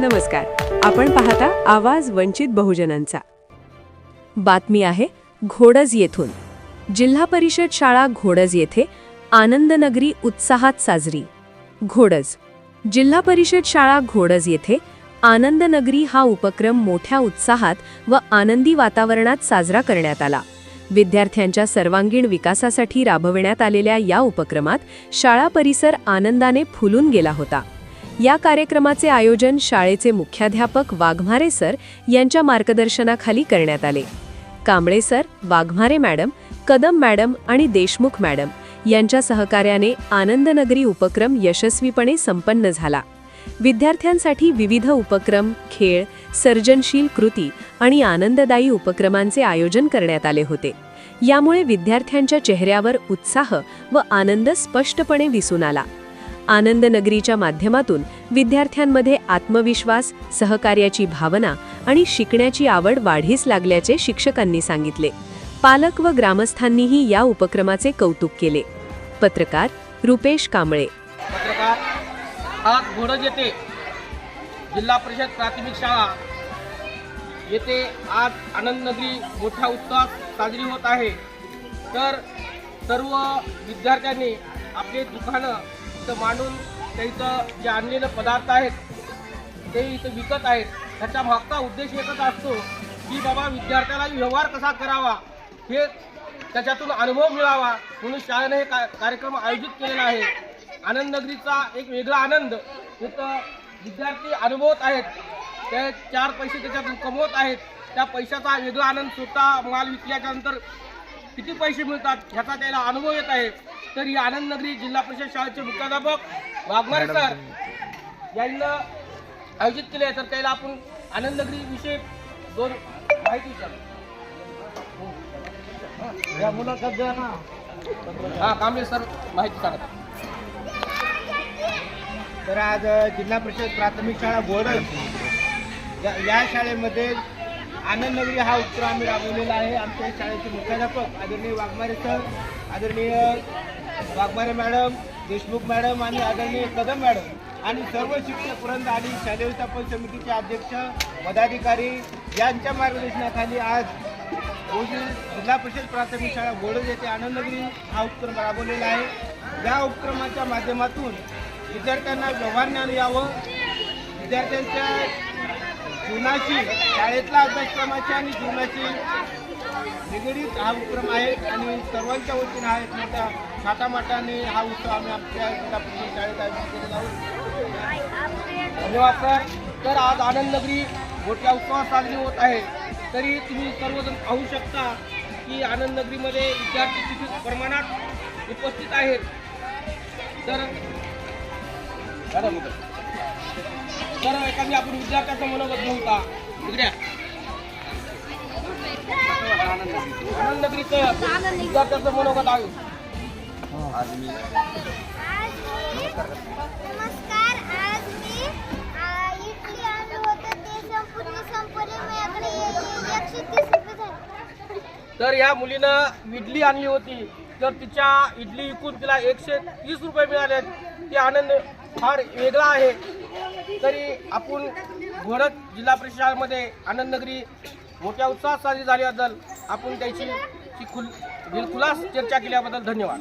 नमस्कार. आपण पाहता आवाज वंचित बहुजनांचा. बातमी आहे घोडज येथून. जिल्हा परिषद शाळा घोडज येथे आनंदनगरी उत्साहात साजरी. घोडज. जिल्हा परिषद शाळा घोडज येथे आनंदनगरी हा उपक्रम मोठ्या उत्साहात व आनंदी वातावरणात साजरा करण्यात आला. विद्यार्थ्यांच्या सर्वांगीण विकासासाठी राबविण्यात आलेल्या या उपक्रमात शाळा परिसर आनंदाने फुलून गेला होता. या कार्यक्रमाचे आयोजन शाळेचे मुख्याध्यापक वाघमारे सर यांच्या मार्गदर्शनाखाली करण्यात आले. Kamble sir Waghmare madam Kadam madam आणि देशमुख मॅडम यांच्या सहकार्याने आनंदनगरी उपक्रम यशस्वीपणे संपन्न झाला. विद्यार्थ्यांसाठी विविध उपक्रम खेळ सर्जनशील कृती आणि आनंददायी उपक्रमांचे आयोजन करण्यात आले होते. यामुळे विद्यार्थ्यांच्या चेहऱ्यावर उत्साह व आनंद स्पष्टपणे दिसून आला. आनंदनगरीच्या माध्यमातून विद्यार्थ्यांमध्ये आत्मविश्वास सहकार्याची भावना आणि शिकण्याची आवड वाढीस लागल्याचे शिक्षकांनी सांगितले. पालक व ग्रामस्थांनीही या उपक्रमाचे कौतुक केले. पत्रकार रुपेश कांबळे. पत्रकार आज घोडज येथे जिल्हा परिषद प्राथमिक शाळा येथे आज आनंदनगरी मोठ्या उत्सवात साजरी होत आहे. तर सर्व विद्यार्थ्यांनी आपले दुकानं इथं मांडून ते इथं जे आणलेले पदार्थ आहेत ते इथं विकत आहेत. त्याच्या मागचा उद्देश एकच असतो की बाबा विद्यार्थ्याला व्यवहार कसा करावा हे त्याच्यातून अनुभव मिळावा. म्हणून शाळेने हे का कार्यक्रम आयोजित केलेला आहे. आनंदनगरीचा एक वेगळा आनंद. इथं विद्यार्थी अनुभवत आहेत. ते चार पैसे त्याच्यातून कमवत आहेत. त्या पैशाचा वेगळा आनंद स्वतः माल विकल्याच्यानंतर किती पैसे मिळतात ह्याचा त्याला अनुभव येत आहे. तर ही आनंदनगरी जिल्हा परिषद शाळेचे मुख्याध्यापक वाघमारे सर यांना आयोजित केले आहे. तर त्याला आपण आनंदनगरी विषयी दोन माहिती विचारू. या मुलाखत द्या ना. हा कांबळे सर माहिती सांगा. तर आज जिल्हा परिषद प्राथमिक शाळा बोर्डर या, या शाळेमध्ये आनंदनगरी हा उपक्रम आम्ही राबवलेला आहे. आमच्या शाळेचे मुख्याध्यापक आदरणीय वाघमारे सर आदरणीय वाघमारे मॅडम देशमुख मॅडम आणि आदरणीय कदम मॅडम आणि सर्व शिक्षक वृंद आणि शालेय व्यवस्थापन समितीचे अध्यक्ष पदाधिकारी यांच्या मार्गदर्शनाखाली आज जिल्हा परिषद प्राथमिक शाळा बोर्डर येथे आनंदनगरी हा उपक्रम राबवलेला आहे. या उपक्रमाच्या माध्यमातून विद्यार्थ्यांना व्यवहार ज्ञान यावं. विद्यार्थ्यांच्या जीवनाशी शाळेतल्या अभ्यासक्रमाची आणि जीवनाची निगडीत हा उपक्रम आहे आणि सर्वांच्या वतीनं हा एक मोठा थाटामाटाने हा उत्सव आम्ही आमच्या जिल्हा परिषद शाळेत आयोजित केलेला आहोत धन्यवाद सर. तर आज आनंदनगरी मोठ्या उत्सवात साजरी होत आहे. तरी तुम्ही सर्वजण पाहू शकता की आनंदनगरीमध्ये विद्यार्थी किती प्रमाणात उपस्थित आहेत. तर तर एखादी आपण विद्यार्थ्याचं मनोगत घेऊ का इकडे या. आनंदनगरीचं विद्यार्थ्याचं मनोगत आहे. नमस्कार. आज मी आ, इडली आणलं होतं. ते संपूर्ण संपले माझ्याकडे एकशे तीस रुपये झाले. तर या मुलीनं इडली आणली होती. तर तिच्या इडली विकून तिला एकशे तीस रुपये मिळाले ते आनंद फार वेगळा आहे. तरी आपण घोडत जिल्हा परिषदामध्ये आनंदनगरी मोठ्या उत्साहात साजरी झाल्याबद्दल आपण त्याची खुल दिलखुलास चर्चा केल्याबद्दल धन्यवाद.